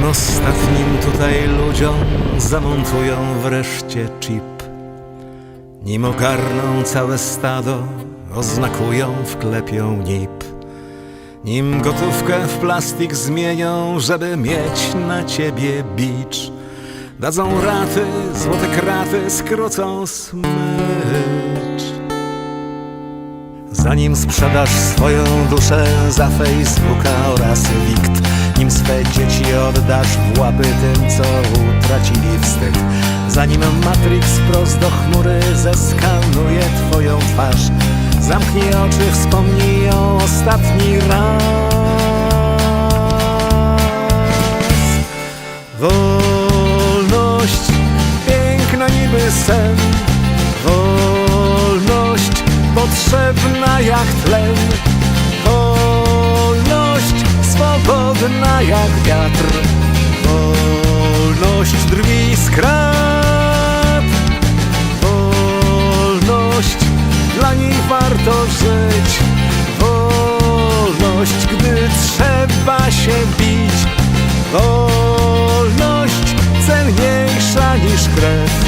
Nim ostatnim tutaj ludziom zamontują wreszcie chip. Nim ogarną całe stado, oznakują, wklepią nip. Nim gotówkę w plastik zmienią, żeby mieć na ciebie bicz. Dadzą raty, złote kraty, skrócą smycz. Zanim sprzedasz swoją duszę za Facebooka oraz Wikt Nim swe dzieci oddasz w łapy tym, co utracili wstyd. Zanim Matrix wprost do chmury zeskanuje twoją twarz Zamknij oczy, wspomnij ją ostatni raz. Wolność, piękna niby sen. Wolność, potrzebna jak tlen swobodna jak wiatr. Wolność drwi z krat. Wolność, dla niej warto żyć. Wolność, gdy trzeba się bić. Wolność cenniejsza niż krew.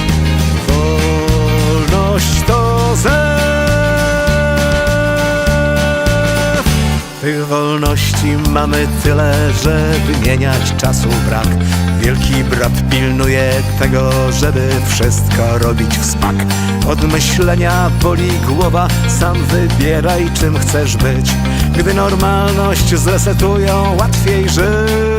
Wolność to zew Tych wolności mamy tyle, że wymieniać czasu brak. Wielki brat pilnuje tego, żeby wszystko robić w smak. Od myślenia boli głowa, sam wybieraj czym chcesz być. Gdy normalność zresetują, łatwiej żyć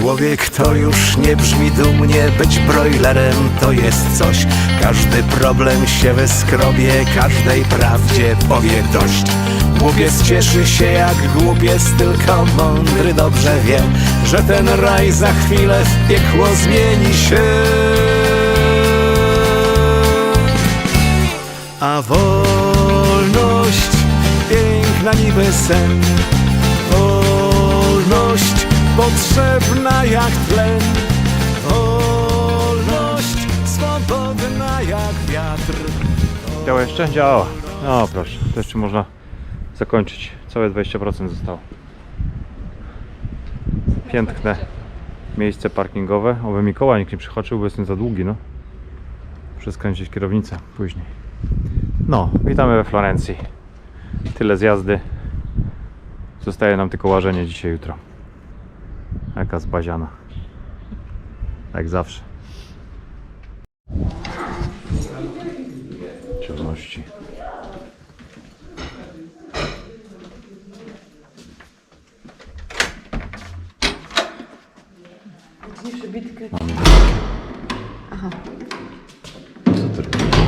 Człowiek to już nie brzmi dumnie, być brojlerem to jest coś. Każdy problem się wyskrobie, każdej prawdzie powie dość. Głupiec cieszy się jak głupiec, tylko mądry dobrze wie, że ten raj za chwilę w piekło zmieni się. A wolność, piękna niby sen, potrzebna jak tlen Wolność swobodna jak wiatr Działa jeszcze? Działa. No proszę, to jeszcze można zakończyć. Całe 20% zostało. Piękne miejsce parkingowe. Oby Mikołaj nikt nie przychoczył, bo jestem za długi, no. Muszę kierownicę później. No, witamy we Florencji. Tyle z jazdy. Zostaje nam tylko łażenie dzisiaj, jutro. Jaka zbaziana. Jak zawsze. Ciemności. Co ty robisz?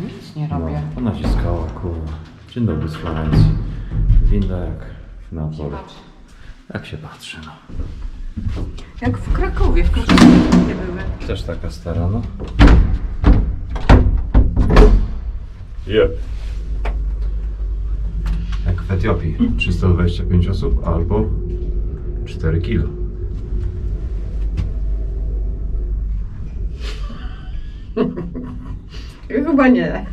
Nic nie robię. No, naciskała, kurwa. Dzień dobry z Florencji. Winda jak w Napoli. Jak się patrzy, no. Jak w Krakowie, w Krakowie nie były. Też taka stara, no. Yep. Jak w Etiopii. 325 osób albo 4 kilo. Chyba nie.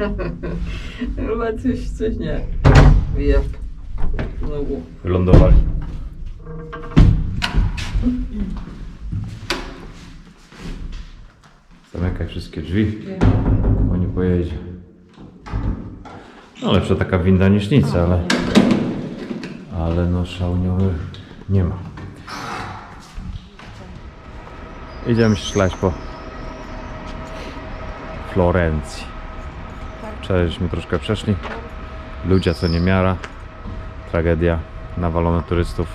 Chyba coś, coś nie. Jep. Znowu. Wylądowali. Zamykaj wszystkie drzwi, bo nie pojedzie. No lepsza taka winda niż nic, ale... Ale no szałniowych nie ma. Idziemy się szlać po Florencji. Wczoraj żeśmy troszkę przeszli. Ludzie co nie miara. Tragedia. Nawalone turystów.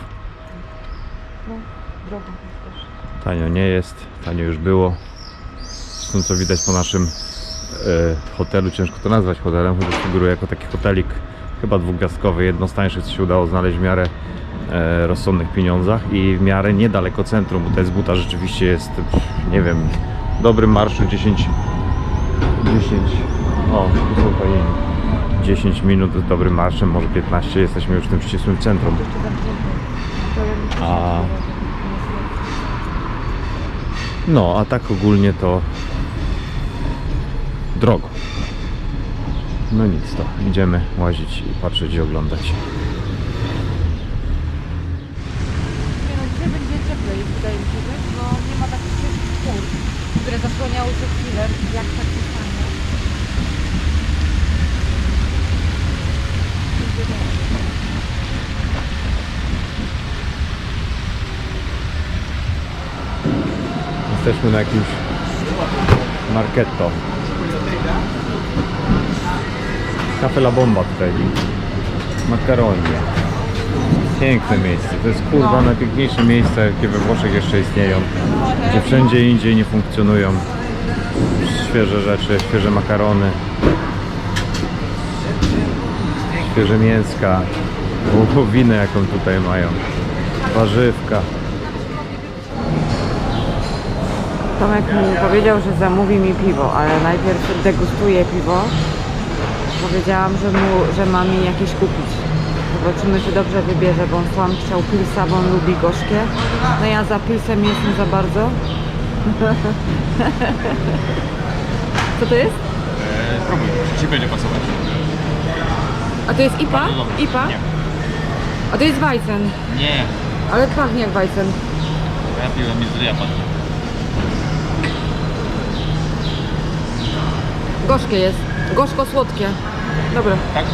Tanio nie jest. Tanio już było. Zresztą co widać po naszym e, hotelu, ciężko to nazwać hotelem, chociaż figuruje jako taki hotelik chyba dwugwiazdkowy, jedno z tańszych, co się udało znaleźć w miarę e, rozsądnych pieniądzach i w miarę niedaleko centrum, bo to jest buta rzeczywiście jest, nie wiem, dobrym marszu 10 10 o, tu są fajni 10 minut dobrym marszem, może 15 jesteśmy już w tym ścisłym centrum. A no, a tak ogólnie to drogo. No nic to, idziemy łazić i patrzeć i oglądać. cieplej, wydaje mi się, bo nie ma takich ciężkich chmur, które zasłaniały chwilę, jak tak się stanie. Jesteśmy na jakimś marketto. Cafe La Bomba tutaj. Makaronie. Piękne miejsce. To jest kurwa najpiękniejsze miejsca, jakie we Włoszech jeszcze istnieją. Gdzie wszędzie indziej nie funkcjonują świeże rzeczy, świeże makarony. Świeże mięska. Wołowinę jaką tutaj mają. Warzywka. Tomek mi powiedział, że zamówi mi piwo, ale najpierw degustuję piwo. Powiedziałam, że, mu, że ma mi jakieś kupić. Zobaczymy, czy dobrze wybierze, bo on sam chciał pilsa, bo on lubi gorzkie. No ja za pilsem nie jestem za bardzo. Co to jest? Próbuj, ci będzie pasować. A to jest IPA? IPA? Nie. A to jest Weizen. Nie, Ale pachnie jak Weizen. ja piłem z Japan. Gorzkie jest. Gorzko-słodkie. Dobra. Tak?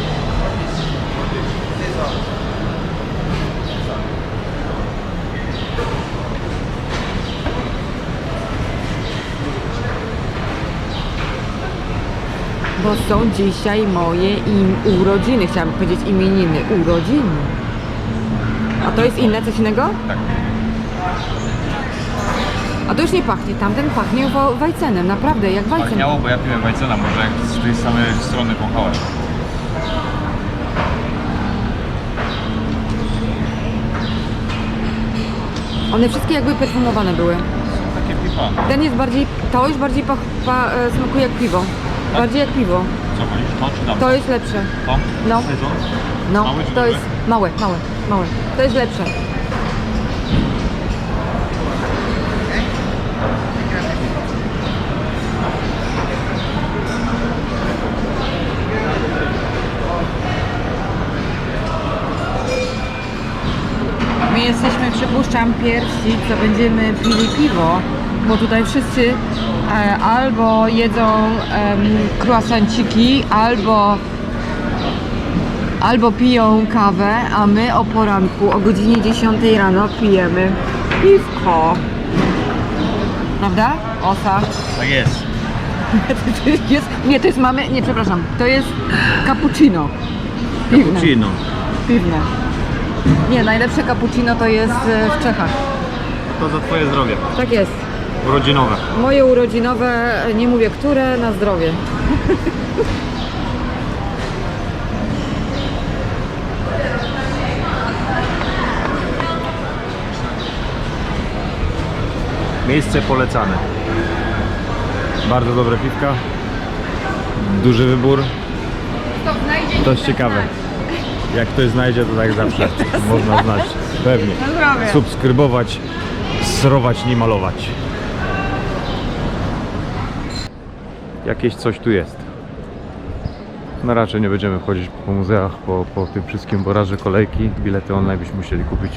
Bo są dzisiaj moje im urodziny. Chciałam powiedzieć imieniny. Urodziny. A to jest inne, coś innego? Tak. A to już nie pachnie. Tamten pachnie wa- wajcenem. Naprawdę, jak wajcen. Pachniało, bo ja piłem Weissena, może jak z tej samej strony wąchałem. One wszystkie jakby perfumowane były. Takie pipa. Ten jest bardziej, to już bardziej pach, pa, e, smakuje jak piwo. Bardziej jak piwo. Co wolisz, to czy tam? To jest lepsze. To? No. Sezon? No, czy to jest małe, małe, małe. To jest lepsze. Przypuszczam, pierwsi, co będziemy pili piwo, bo tutaj wszyscy e, albo jedzą croissanciki, albo albo piją kawę, a my o poranku o godzinie 10 rano pijemy piwko. Prawda? Osa. Tak jest. To jest, nie, to jest mamy, nie przepraszam, to jest cappuccino. Piwne. Cappuccino. Piwne. Nie, najlepsze cappuccino to jest e, w Czechach. To za twoje zdrowie. Tak jest. Urodzinowe. Moje urodzinowe, nie mówię które, na zdrowie. Miejsce polecane. Bardzo dobre piwka. Duży wybór. To jest ciekawe. Jak ktoś znajdzie, to tak zawsze można znać. Pewnie. zdrowie. Subskrybować, srować, nie malować. Jakieś coś tu jest. No raczej nie będziemy chodzić po muzeach, po, po tym wszystkim, bo raże kolejki, bilety online byśmy musieli kupić.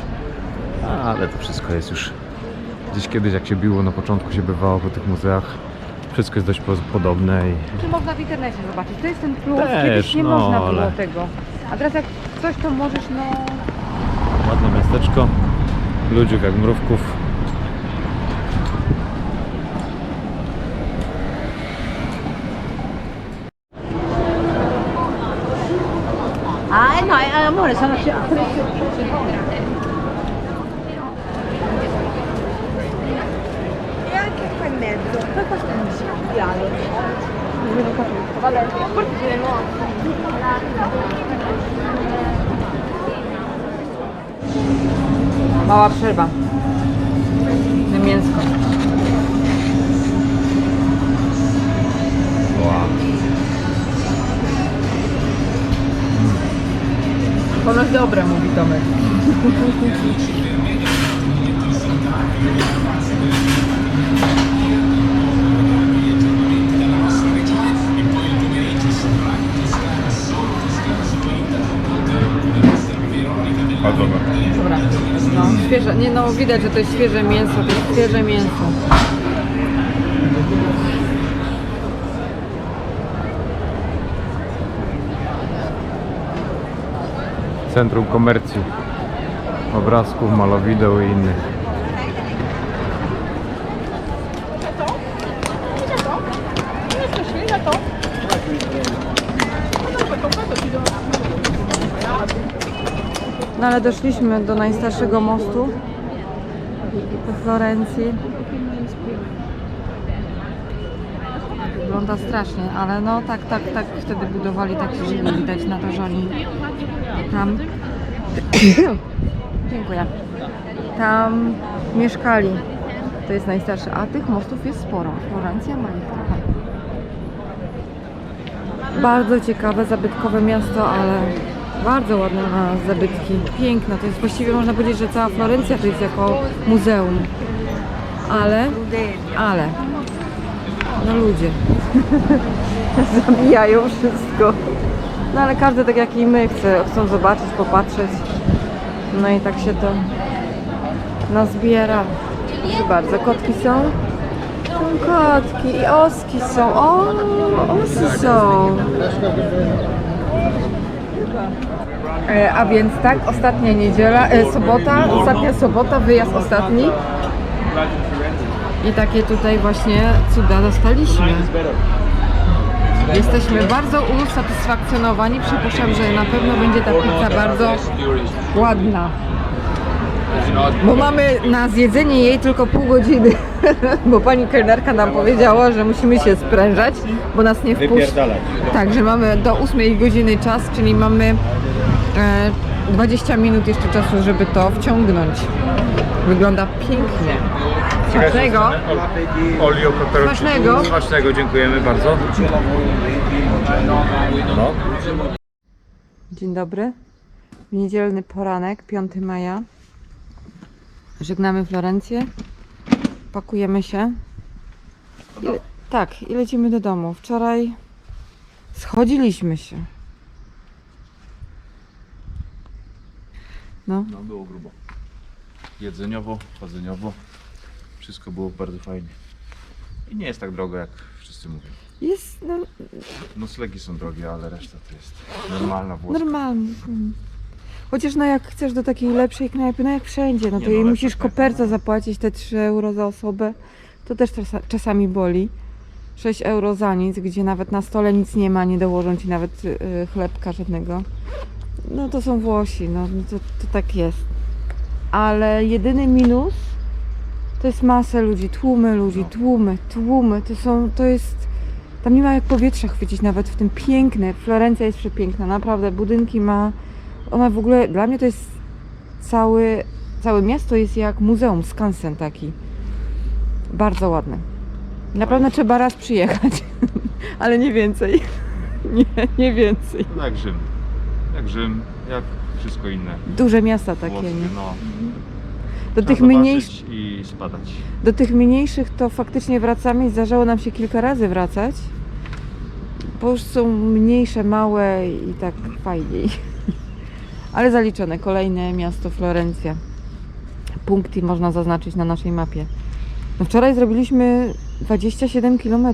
Ale to wszystko jest już gdzieś kiedyś jak się biło, na początku się bywało po tych muzeach. Wszystko jest dość po- podobne i Czy można w internecie zobaczyć? To jest ten plus. Też, Kiedyś nie no, można było ale- tego. A teraz jak coś to możesz, no... ładne miasteczko. Ludziów jak mrówków. Ah, no, amore, sono E anche qua in mezzo, poi questo è un spiale. Non ho capito. Vabbè, forse ce ne Mała przerwa. Na mięsko. Wow. Ponoć dobre, mówi Tomek. Bardzo dobre. Dobra. No, świeże, nie no, widać, że to jest świeże mięso, to jest świeże mięso. Centrum Komercji. Obrazków, malowideł i innych. No ale doszliśmy do najstarszego mostu we Florencji. Wygląda strasznie, ale no tak, tak, tak wtedy budowali takie żyły. Widać na to, że oni tam. Dziękuję. Tam mieszkali. To jest najstarsze, a tych mostów jest sporo. Florencja ma ich trochę. Bardzo ciekawe, zabytkowe miasto, ale bardzo ładne ma zabytki. Piękne. To jest właściwie można powiedzieć, że cała Florencja to jest jako muzeum. Ale, ale, no ludzie. Zabijają wszystko. No ale każdy tak jak i my chce, chcą zobaczyć, popatrzeć. No i tak się to nazbiera. Proszę bardzo, kotki są. Są kotki i oski są. O, osy są. E, A więc tak, ostatnia niedziela, e, sobota, ostatnia sobota, wyjazd ostatni. I takie tutaj właśnie cuda dostaliśmy. Jesteśmy bardzo usatysfakcjonowani. Przypuszczam, że na pewno będzie ta pizza bardzo ładna. Bo mamy na zjedzenie jej tylko pół godziny, bo pani kelnerka nam powiedziała, że musimy się sprężać, bo nas nie wpuści. Tak, że mamy do 8 godziny czas, czyli mamy e, 20 minut jeszcze czasu, żeby to wciągnąć. Wygląda pięknie. Smacznego. Olio Smacznego. Smacznego, dziękujemy bardzo. No. Dzień dobry. Niedzielny poranek, 5 maja. Żegnamy Florencję. Pakujemy się. I, tak, i lecimy do domu. Wczoraj schodziliśmy się. No, No było grubo. Jedzeniowo, chodzeniowo. Wszystko było bardzo fajnie. I nie jest tak drogo jak wszyscy mówią. jest no, Noclegi są drogie, ale reszta to jest normalna włoska. normalnie. Chociaż no jak chcesz do takiej lepszej knajpy, no jak wszędzie, no Nie to no, jej lepsza musisz knajpa, kopertę no. zapłacić te 3 euro za osobę. To też czasa, czasami boli. 6 euro za nic, gdzie nawet na stole nic nie ma, nie dołożą ci nawet y, chlebka żadnego. No to są Włosi, no no to, to tak jest. Ale jedyny minus to jest masa ludzi, tłumy ludzi, No. tłumy, tłumy. To są, to jest... Tam nie ma jak powietrza chwycić nawet w tym piękne. Florencja jest przepiękna, naprawdę. Budynki ma... Ona w ogóle, dla mnie to jest cały, całe miasto jest jak muzeum, skansen taki. Bardzo ładne. Na pewno trzeba raz przyjechać, ale nie więcej. Nie, nie więcej. No jak Rzym. Jak Rzym, jak wszystko inne. Duże miasta takie, Włoskie, nie? no. Do Trzeba tych, zobaczyć mniejszych, i spadać. do tych mniejszych to faktycznie wracamy i zdarzało nam się kilka razy wracać. Bo już są mniejsze, małe i tak fajniej. Ale zaliczone. Kolejne miasto Florencja. Punkty można zaznaczyć na naszej mapie. No wczoraj zrobiliśmy 27 km,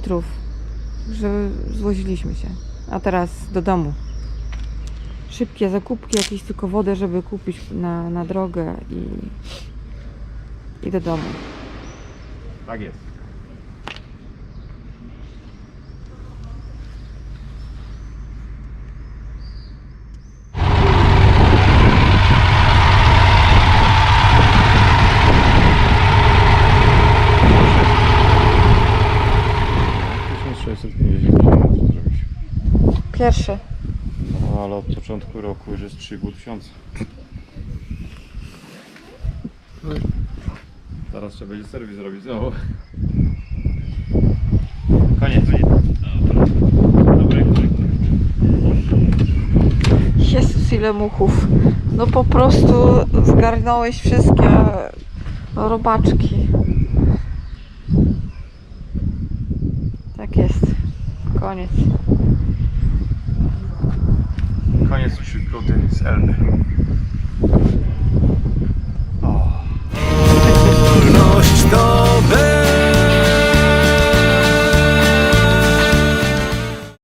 że zwoziliśmy się. A teraz do domu. Szybkie zakupki, jakieś tylko wodę, żeby kupić na, na drogę i, i do domu. Tak jest. Pierwszy. No ale od początku roku już jest 3,5 tysiąca. Teraz trzeba będzie serwis zrobić znowu. Koniec. Jezus, ile muchów. No po prostu zgarnąłeś wszystkie robaczki. Tak jest. Koniec. Koniec przygody z Elmy.